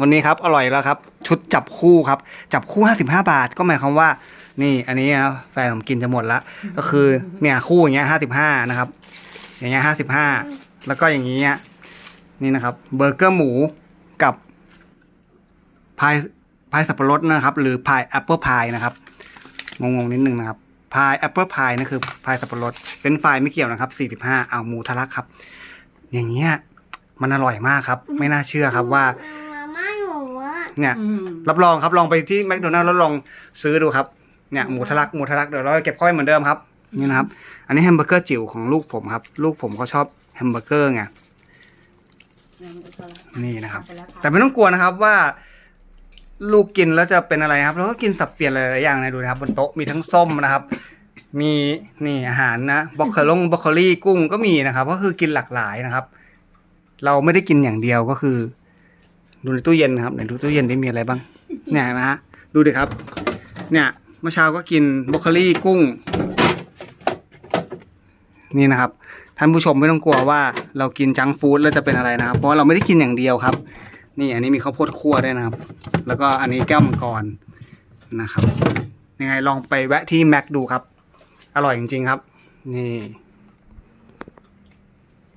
วันนี้ครับอร่อยแล้วครับ ชุดจับคู่ครับ จับคู่ 55 บาท ก็หมายความว่า นี่อันนี้นะแฟนผมกินจะหมดละก็คือเนี่ยคู่อย่างเงี้ย55 นะครับ อย่างเงี้ย55 แล้วก็อย่างเงี้ยนี่นะครับเบอร์เกอร์หมูกับพายพายสับปะรดนะครับ หรือพายแอปเปิลพายนะครับงงๆนิดนึงนะครับพายแอปเปิลพายนั่นคือพายสับปะรดเป็นไฟล์ไม่เกี่ยวนะครับ 45เอาหมูทะลักครับ อย่างเงี้ยมันอร่อยมากครับ ไม่น่าเชื่อครับว่า เนี่ย รับรองครับลองไปที่แมคโดนัลล์แล้วลองซื้อดูครับเนี่ยหมูทะลักหมูทะลักเดี๋ยวเราเก็บเข้าไว้เหมือนเดิมครับนี่นะครับ อันนี้แฮมเบอร์เกอร์จิ๋วของลูกผมครับ ลูกผมเขาชอบแฮมเบอร์เกอร์ไงนี่นะครับ แต่ไม่ต้องกลัวนะครับว่าลูกกินแล้วจะเป็นอะไรครับ แล้วก็กินสับเปลี่ยนหลายๆอย่างนะดูนะครับ บนโต๊ะมีทั้งส้มนะครับ มีนี่อาหารนะบล็อกเคอร์ลงบล็อกโคลี่กุ้งก็มีนะครับ ก็คือกินหลากหลายนะครับ เราไม่ได้กินอย่างเดียวก็คือ ดูในตู้เย็นนะครับไหนดูตู้เย็นได้มีอะไรบ้าง เนี่ยเห็นไหมฮะ ดูดิครับ เนี่ยเมื่อเช้าก็กินบรอกโคลีกุ้ง นี่นะครับ ท่านผู้ชมไม่ต้องกลัวว่าเรากินจังฟู้ดแล้วจะเป็นอะไรนะครับ เพราะเราไม่ได้กินอย่างเดียวครับ นี่อันนี้มีข้าวโพดคั่วด้วยนะครับ แล้วก็อันนี้แก้วมังกรนะครับ ยังไงลองไปแวะที่แม็กดูครับ อร่อยจริงๆครับ นี่